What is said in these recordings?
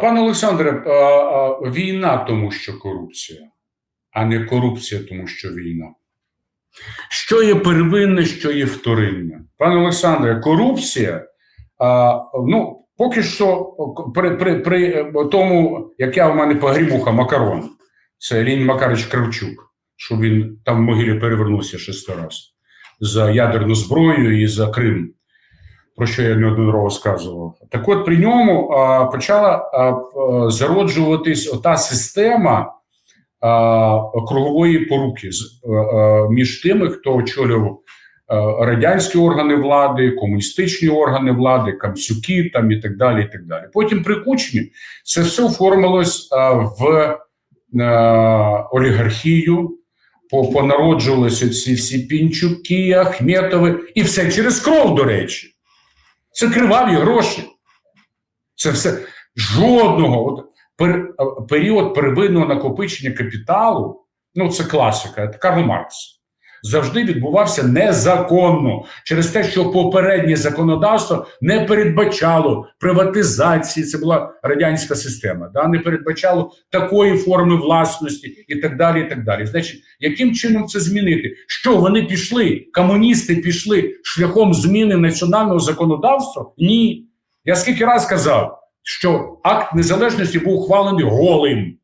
Пане Олександре, війна тому, що корупція, а не корупція, тому що війна. Що є первинне, що є вторинне? Пане Олександре, корупція, ну, поки що при, при, при тому, яка в мене погрібуха Макарон, це Лінь Макарович Кравчук, що він там в могилі перевернувся шести раз за ядерну зброю і за Крим про що я неодноразово сказував. Так от при ньому а, почала а, зароджуватись ота система а, кругової поруки а, а, між тими, хто очолював а, радянські органи влади, комуністичні органи влади, камсюки там і так далі. і так далі. Потім при кучмі це все оформилось а, в а, олігархію. Понароджувалися ці всі пінчуки, Ахметови, і все через кров, до речі. Це криваві гроші. Це все жодного от, пер, період первинного накопичення капіталу. Ну, це класика, це Карл Маркс. Завжди відбувався незаконно через те, що попереднє законодавство не передбачало приватизації. Це була радянська система, да? не передбачало такої форми власності і так далі. і так далі. Значить, яким чином це змінити? Що вони пішли? Комуністи пішли шляхом зміни національного законодавства? Ні. Я скільки раз казав, що акт незалежності був ухвалений голим.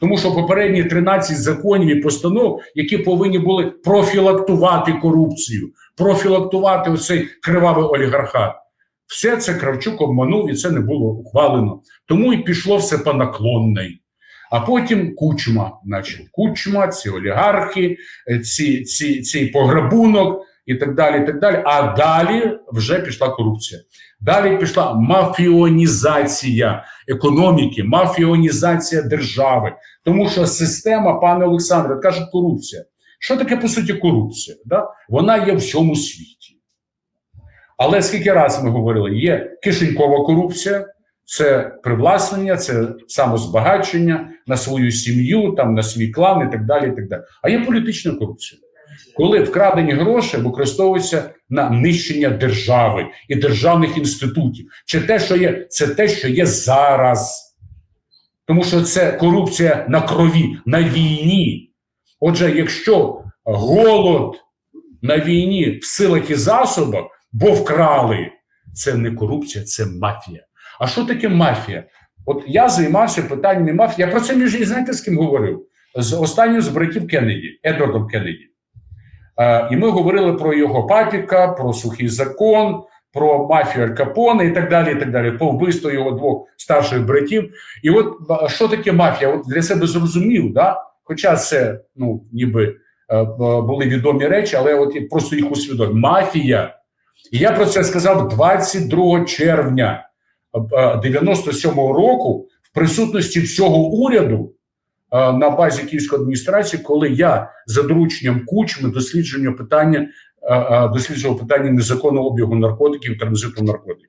Тому що попередні 13 законів і постанов, які повинні були профілактувати корупцію, профілактувати оцей кривавий олігархат. Все це Кравчук обманув і це не було ухвалено. Тому і пішло все по наклонний. А потім кучма, значить, кучма, ці олігархи, е, ці, ці, цей пограбунок і так далі. і так далі. А далі вже пішла корупція. Далі пішла мафіонізація економіки, мафіонізація держави. Тому що система, пане Олександре, кажуть, корупція. Що таке по суті корупція? Да? Вона є в всьому світі. Але скільки раз ми говорили, є кишенькова корупція, це привласнення, це самозбагачення на свою сім'ю, там на свій клан і так далі. І так далі. А є політична корупція, коли вкрадені гроші використовуються на нищення держави і державних інститутів. Чи те, що є, це те, що є зараз. Тому що це корупція на крові, на війні. Отже, якщо голод на війні в силах і засобах, бо вкрали, це не корупція, це мафія. А що таке мафія? От я займався питаннями мафії. Я про це між знаєте, з ким говорив? З останнім з братів Кеннеді, Едвардом Кеннеді. Е, і ми говорили про його папіка, про сухий закон, про мафію Аль Капоне і так далі. і так далі, По вбивству його двох старших братів. І от що таке мафія? От для себе зрозумів, да? хоча це ну, ніби е, були відомі речі, але от просто їх усвідомив. Мафія. І я про це сказав 22 червня е, е, 97-го року в присутності всього уряду е, на базі Київської адміністрації, коли я за дорученням кучми дослідження питання е, е, досліджував питання незаконного обігу наркотиків, транзиту наркотиків.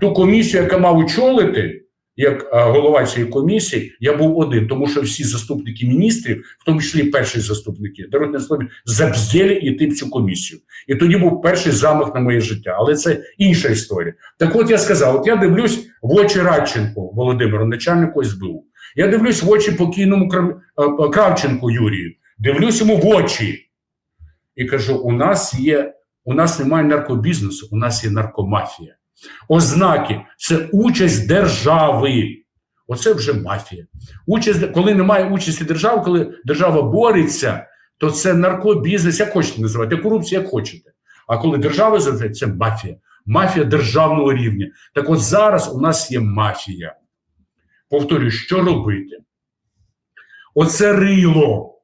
Ту комісію, яка мав очолити, як е, голова цієї комісії, я був один, тому що всі заступники міністрів, в тому числі перші заступники, даруйте на слові, забздєлі йти в цю комісію. І тоді був перший замах на моє життя. Але це інша історія. Так от я сказав: от я дивлюсь в очі Радченку Володимиру, начальнику СБУ. Я дивлюсь в очі покійному е, Кравченку Юрію, дивлюсь йому в очі і кажу: у нас є, у нас немає наркобізнесу, у нас є наркомафія. Ознаки це участь держави. Оце вже мафія. Участь, коли немає участі держави, коли держава бореться, то це наркобізнес, як хочете називати, корупція, як хочете. А коли держава завжди, це мафія. Мафія державного рівня. Так от зараз у нас є мафія. Повторюю, що робити? Оце рило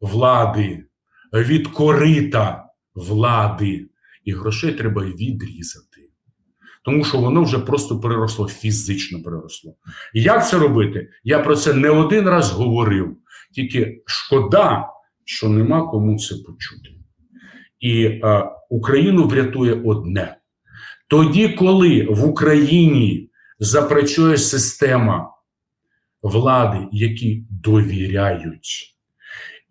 влади від корита влади. І грошей треба відрізати. Тому що воно вже просто переросло, фізично переросло. Як це робити? Я про це не один раз говорив. Тільки шкода, що нема кому це почути. І е, Україну врятує одне. Тоді, коли в Україні запрацює система влади, які довіряють.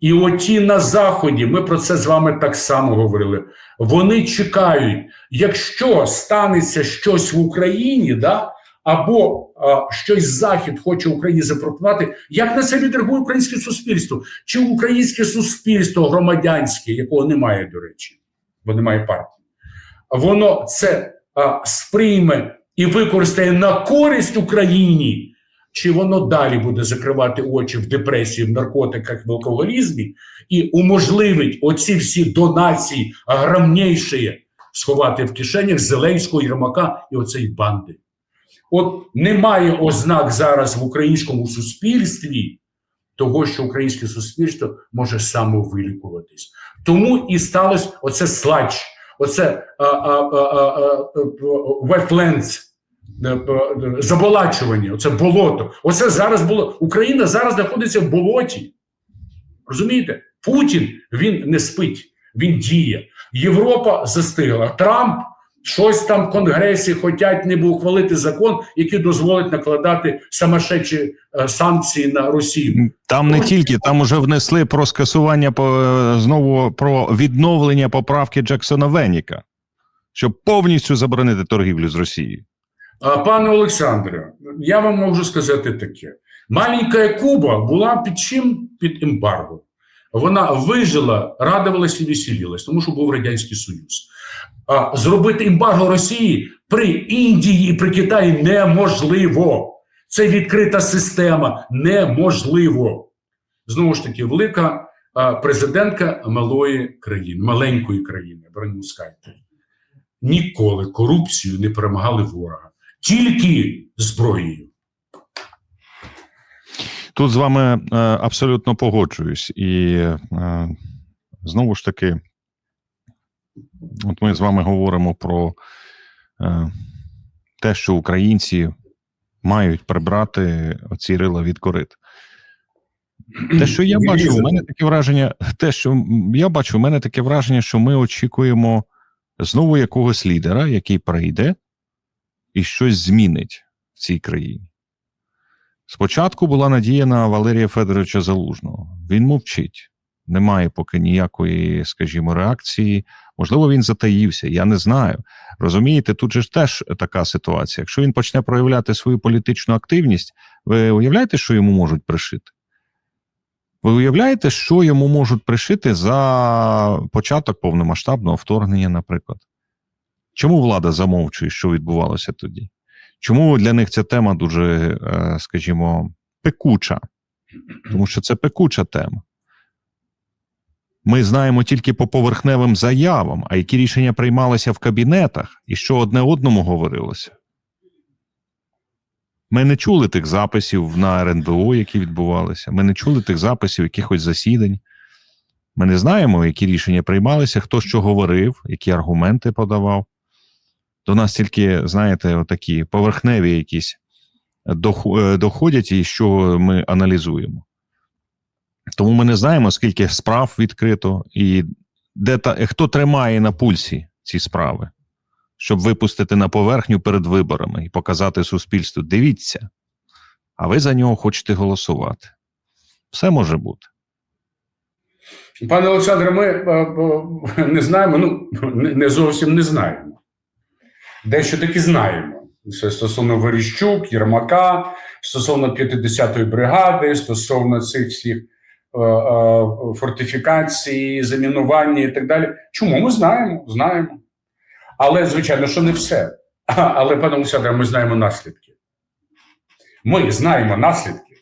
І оті на Заході, ми про це з вами так само говорили. Вони чекають, якщо станеться щось в Україні, да, або а, щось Захід хоче Україні запропонувати, як на це відреагує українське суспільство? Чи українське суспільство громадянське, якого немає, до речі, бо немає партії, воно це а, сприйме і використає на користь Україні? Чи воно далі буде закривати очі в депресії, в наркотиках, в алкоголізмі і уможливить оці всі донації грамніші сховати в кишенях Зеленського, Єрмака і оцей банди? От немає ознак зараз в українському суспільстві того, що українське суспільство може самовилікуватись. Тому і сталося оце сладж, оце а, а, а, а, а, wetlands, заболачування, оце болото. Оце зараз було. Україна зараз знаходиться в болоті. Розумієте? Путін він не спить, він діє. Європа застигла. Трамп щось там в Конгресі хочуть ніби ухвалити закон, який дозволить накладати самошедші е, санкції на Росію. Там не тільки, там уже внесли про скасування е, знову про відновлення поправки Джексона Веніка, щоб повністю заборонити торгівлю з Росією. Пане Олександре, я вам можу сказати таке: маленька Куба була під чим? Під ембарго. Вона вижила, радувалась і веселілась, тому що був Радянський Союз. А зробити ембарго Росії при Індії і при Китаї неможливо. Це відкрита система. Неможливо. Знову ж таки, велика президентка малої країни, маленької країни, Бронюскайте. Ніколи корупцію не перемагали ворога, тільки зброєю. Тут з вами е, абсолютно погоджуюсь. І е, знову ж таки, от ми з вами говоримо про е, те, що українці мають прибрати оці рила від корит. Те, що я бачу, у мене таке враження, те, що я бачу, у мене таке враження, що ми очікуємо знову якогось лідера, який прийде і щось змінить в цій країні. Спочатку була надія на Валерія Федоровича Залужного. Він мовчить, немає поки ніякої, скажімо, реакції. Можливо, він затаївся, я не знаю. Розумієте, тут же ж теж така ситуація. Якщо він почне проявляти свою політичну активність, ви уявляєте, що йому можуть пришити? Ви уявляєте, що йому можуть пришити за початок повномасштабного вторгнення, наприклад? Чому влада замовчує, що відбувалося тоді? Чому для них ця тема дуже, е, скажімо, пекуча? Тому що це пекуча тема. Ми знаємо тільки по поверхневим заявам, а які рішення приймалися в кабінетах, і що одне одному говорилося. Ми не чули тих записів на РНБО, які відбувалися. Ми не чули тих записів якихось засідань. Ми не знаємо, які рішення приймалися, хто що говорив, які аргументи подавав. До нас тільки, знаєте, отакі поверхневі якісь доходять, і що ми аналізуємо. Тому ми не знаємо, скільки справ відкрито, і де та, хто тримає на пульсі ці справи, щоб випустити на поверхню перед виборами і показати суспільству: дивіться, а ви за нього хочете голосувати. Все може бути. Пане Олександре, ми е, не знаємо, ну не зовсім не знаємо. Дещо таки знаємо. Це стосовно Верещук, Єрмака, стосовно 50-ї бригади, стосовно цих всіх е, е, фортифікацій, замінування і так далі. Чому ми знаємо? Знаємо. Але, звичайно, що не все. Але, пане Олександре, ми знаємо наслідки. Ми знаємо наслідки.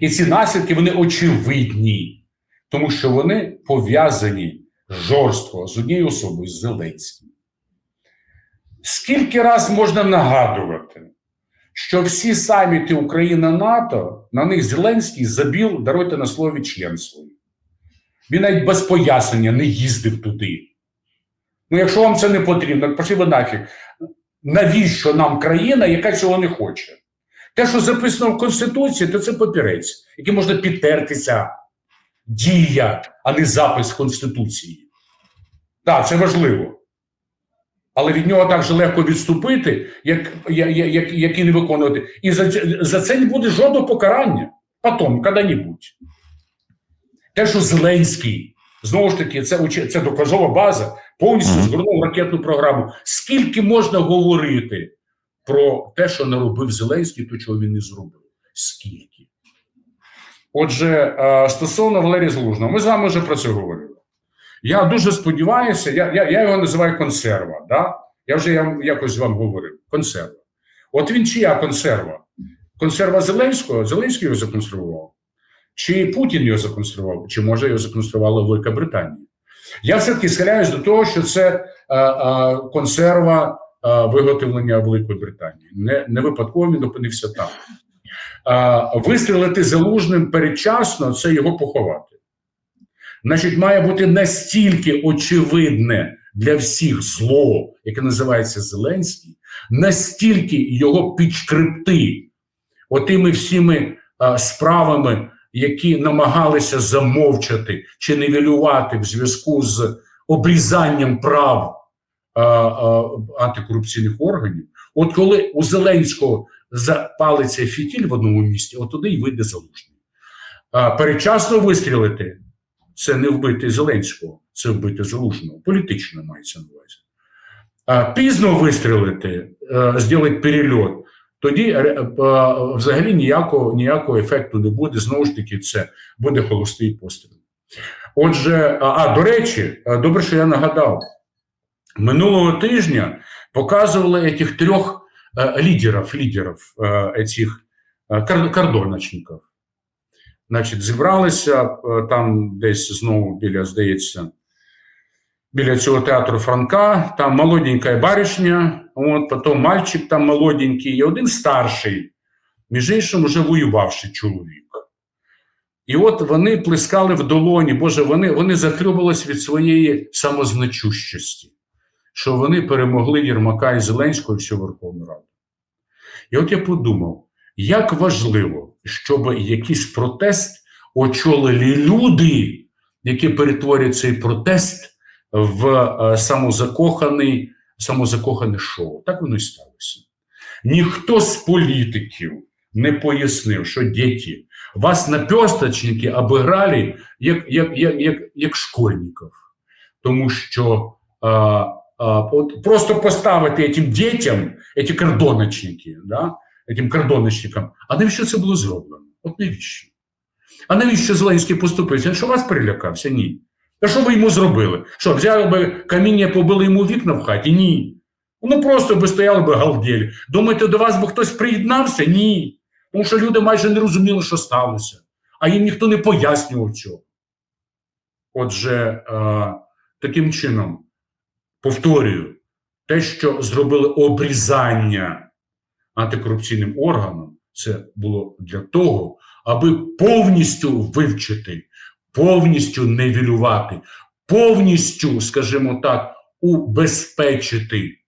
І ці наслідки вони очевидні, тому що вони пов'язані жорстко з однією особою з Зеленським. Скільки раз можна нагадувати, що всі саміти Україна-НАТО на них Зеленський забіл, даруйте на слові членство. Він навіть без пояснення не їздив туди. Ну, якщо вам це не потрібно, пошли ви нафіг. Навіщо нам країна, яка цього не хоче? Те, що записано в Конституції, то це папірець, який можна підтертися. Дія, а не запис Конституції. Так, це важливо. Але від нього так же легко відступити, як, як, як, як і не виконувати. І за, за це не буде жодного покарання. Потім, коли-небудь. Те, що Зеленський, знову ж таки, це це доказова база, повністю згорнув ракетну програму. Скільки можна говорити про те, що наробив Зеленський, то чого він не зробив. Скільки? Отже, е, стосовно Валерія Залужного, ми з вами вже про це говорили. Я дуже сподіваюся, я, я, я його називаю консерва. Да? Я вже я, якось вам говорив. Консерва. От він чия консерва? Консерва Зеленського? Зеленський його законсервував. Чи Путін його законсервував, чи може його законсервувала Велика Британія? Я все-таки схиляюсь до того, що це е, е, консерва е, виготовлення Великої Британії. Не, не випадково він опинився там. Е, вистрілити залужним передчасно це його поховати. Значить, має бути настільки очевидне для всіх зло, яке називається Зеленський, настільки його підшкребти отими всіми а, справами, які намагалися замовчати чи нівелювати в зв'язку з обрізанням прав а, а, антикорупційних органів. От коли у Зеленського запалиться фітіль в одному місці, от туди й вийде залужний. Передчасно вистрілити це не вбити Зеленського, це вбити залужного. Політично мається на увазі. А, пізно вистрілити, е, зробити перельот, тоді е, е, взагалі ніякого, ніякого ефекту не буде. Знову ж таки, це буде холостий постріл. Отже, а, до речі, добре, що я нагадав, минулого тижня показували цих трьох лідерів, лідерів цих кар- кордоночників. Значить, зібралися е, там десь знову біля, здається, біля цього театру Франка, там молоденька баришня, от, потім мальчик там молоденький, і один старший, між іншим, вже воювавший чоловік. І от вони плескали в долоні, Боже, вони, вони захлюбувались від своєї самозначущості, що вони перемогли Єрмака і Зеленського всю Верховну Раду. І от я подумав, як важливо, щоб якийсь протест очолили люди, які перетворять цей протест в е, самозакоханий, самозакохане шоу. Так воно і сталося. Ніхто з політиків не пояснив, що діти, вас наперсточники обіграли як, як, як, як, як школьників. Тому що а, а, от просто поставити цим дітям, ці кордоночники, да, цим кордоночникам, а навіщо це було зроблено? От навіщо? А навіщо Зеленський поступився? Що вас перелякався? Ні. А що ви йому зробили? Що, взяли би каміння, побили йому вікна в хаті? Ні. Ну просто би стояли би галдєлі. Думаєте, до вас би хтось приєднався? Ні. Тому що люди майже не розуміли, що сталося, а їм ніхто не пояснював цього. Отже, е, таким чином, повторюю, те, що зробили обрізання антикорупційним органам, це було для того, аби повністю вивчити, повністю невілювати, повністю, скажімо так, убезпечити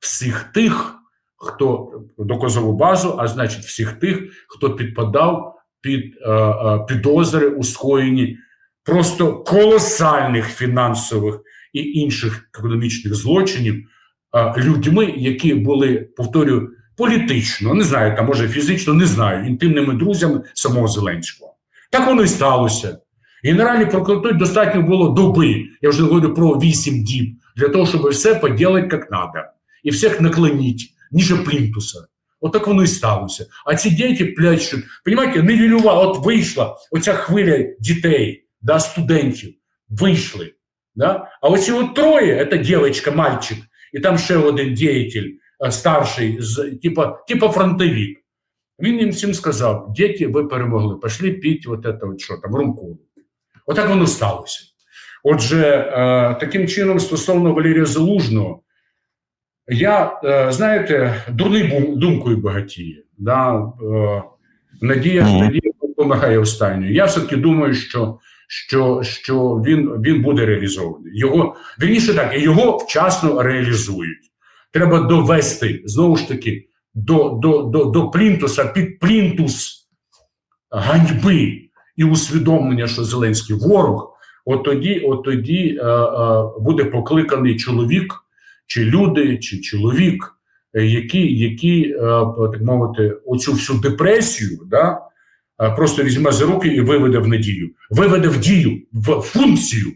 всіх тих, хто доказову базу, а значить, всіх тих, хто підпадав під е, е, підозри у скоєнні просто колосальних фінансових і інших економічних злочинів е, людьми, які були, повторюю, політично, не знаю, там може фізично, не знаю, інтимними друзями самого Зеленського. Так воно і сталося. Генеральній прокуратурі достатньо було доби, я вже не говорю про 8 діб, для того, щоб все поділити як треба. І всіх наклоніть, ніже плінтуса. От так воно і сталося. А ці діти плячуть, розумієте, нивелювала, от вийшла оця хвиля дітей, да, студентів, вийшли. Да? А оці от троє, це дівчинка, мальчик, і там ще один діятель, старший, з, типа, типа фронтовик. Він їм всім сказав: діти, ви перемогли, пішли піть от це, от що там, румку. Отак воно сталося. Отже, е, таким чином, стосовно Валерія Залужного, я, е, знаєте, дурний думкою багатіє. Да? Е, надія, Мгм. надія допомагає останньою. Я все-таки думаю, що, що, що він, він буде реалізований. Його, вірніше так, його вчасно реалізують. Треба довести, знову ж таки, до, до, до, до плінтуса, під плінтус ганьби і усвідомлення, що Зеленський ворог, от тоді, от тоді е, е, буде покликаний чоловік, чи люди, чи чоловік, е, які, які е, так мовити, оцю всю депресію, да, е, просто візьме за руки і виведе в надію, виведе в дію, в функцію.